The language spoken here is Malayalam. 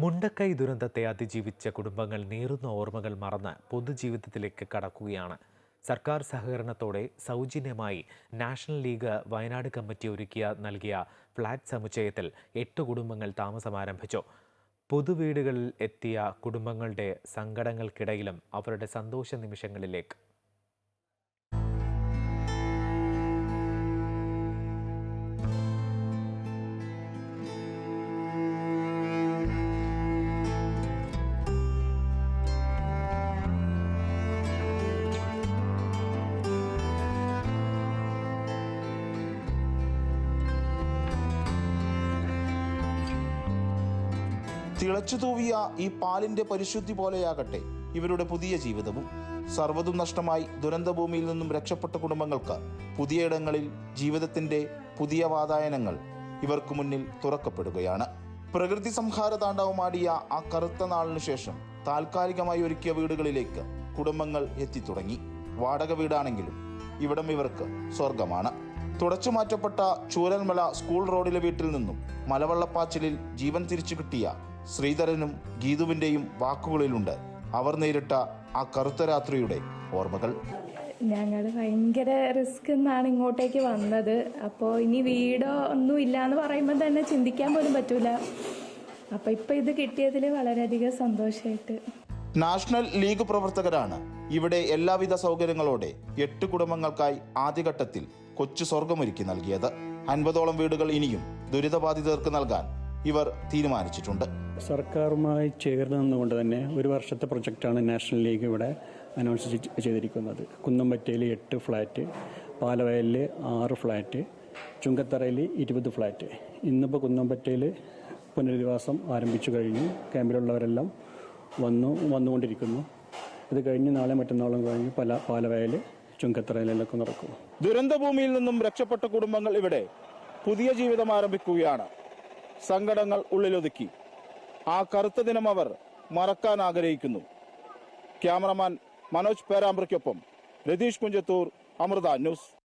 മുണ്ടക്കൈ ദുരന്തത്തെ അതിജീവിച്ച കുടുംബങ്ങൾ നേറുന്ന ഓർമ്മകൾ മറന്ന് പൊതുജീവിതത്തിലേക്ക് കടക്കുകയാണ്. സർക്കാർ സഹകരണത്തോടെ സൗജന്യമായി നാഷണൽ ലീഗ് വയനാട് കമ്മിറ്റി ഒരുക്കിയ നൽകിയ ഫ്ളാറ്റ് സമുച്ചയത്തിൽ എട്ട് കുടുംബങ്ങൾ താമസം ആരംഭിച്ചു പൊതുവീടുകളിൽ എത്തിയ കുടുംബങ്ങളുടെ സങ്കടങ്ങൾക്കിടയിലും അവരുടെ സന്തോഷ നിമിഷങ്ങളിലേക്ക് തിളച്ചു തൂവിയ ഈ പാലിന്റെ പരിശുദ്ധി പോലെയാകട്ടെ ഇവരുടെ പുതിയ ജീവിതവും. സർവതും നഷ്ടമായി ദുരന്തഭൂമിയിൽ നിന്നും രക്ഷപ്പെട്ട കുടുംബങ്ങൾക്ക് പുതിയ ഇടങ്ങളിൽ ജീവിതത്തിന്റെ പുതിയ വാതായനങ്ങൾ ഇവർക്ക് മുന്നിൽ തുറക്കപ്പെടുകയാണ്. പ്രകൃതി സംഹാര താണ്ഡവമാടിയ ആ കറുത്ത നാളിനു ശേഷം താൽക്കാലികമായി ഒരുക്കിയ വീടുകളിലേക്ക് കുടുംബങ്ങൾ എത്തിത്തുടങ്ങി. വാടക വീടാണെങ്കിലും ഇവിടം ഇവർക്ക് സ്വർഗമാണ് തുടച്ചു മാറ്റപ്പെട്ട ചൂരൻമല സ്കൂൾ റോഡിലെ വീട്ടിൽ നിന്നും മലവെള്ളപ്പാച്ചിലിൽ ജീവൻ തിരിച്ചു കിട്ടിയ ശ്രീധരനും ഗീതുവിന്റെയും വാക്കുകളിലുണ്ട്. അവർ നേരിട്ട ആ കറുത്ത രാത്രിയുടെ ഓർമ്മകൾ. ഞങ്ങൾ ഭയങ്കര റിസ്ക് എന്നാണ് ഇങ്ങോട്ടേക്ക് വന്നത്. അപ്പോൾ ഇനി വീടോ ഒന്നും ഇല്ല എന്ന് പറയുമ്പോൾ തന്നെ ചിന്തിക്കാൻ പോലും പറ്റൂല. അപ്പോൾ ഇപ്പൊ ഇത് കിട്ടിയതിൽ വളരെയധികം സന്തോഷമായിട്ട് നാഷണൽ ലീഗ് പ്രവർത്തകരാണ് ഇവിടെ എല്ലാവിധ സൗകര്യങ്ങളോടെ എട്ട് കുടുംബങ്ങൾക്കായി ആദ്യഘട്ടത്തിൽ കൊച്ചു സ്വർഗമൊരുക്കി നൽകിയത്. അൻപതോളം വീടുകൾ ഇനിയും ദുരിതബാധിതർക്ക് നൽകാൻ ഇവർ തീരുമാനിച്ചിട്ടുണ്ട്. സർക്കാരുമായി ചേർന്ന് നിന്നുകൊണ്ട് തന്നെ ഒരു വർഷത്തെ പ്രൊജക്റ്റാണ് നാഷണൽ ലീഗ് ഇവിടെ അനൗൺസ് ചെയ്തിരിക്കുന്നത്. കുന്നമ്പറ്റയിൽ എട്ട് ഫ്ലാറ്റ് പാലവയലിൽ ആറ് ഫ്ലാറ്റ് ചുങ്കത്തറയിൽ ഇരുപത് ഫ്ലാറ്റ്. ഇന്നിപ്പോൾ കുന്നംപറ്റയിൽ പുനരധിവാസം ആരംഭിച്ചു കഴിഞ്ഞു. ക്യാമ്പിലുള്ളവരെല്ലാം വന്നു വന്നുകൊണ്ടിരിക്കുന്നു. ഇത് കഴിഞ്ഞ് നാളെ മറ്റന്നാളും കഴിഞ്ഞ് പല പാലവയൽ ചുങ്കത്തറയിലൊക്കെ നടക്കും ദുരന്തഭൂമിയിൽ നിന്നും രക്ഷപ്പെട്ട കുടുംബങ്ങൾ ഇവിടെ പുതിയ ജീവിതം ആരംഭിക്കുകയാണ്. സങ്കടങ്ങൾ ഉള്ളിലൊതുക്കി. ആ കറുത്ത ദിനം അവർ മറക്കാൻ ആഗ്രഹിക്കുന്നു. ക്യാമറമാൻ മനോജ് പേരാമ്പ്രയ്ക്കൊപ്പം രതീഷ് കുഞ്ചത്തൂർ അമൃത ന്യൂസ്.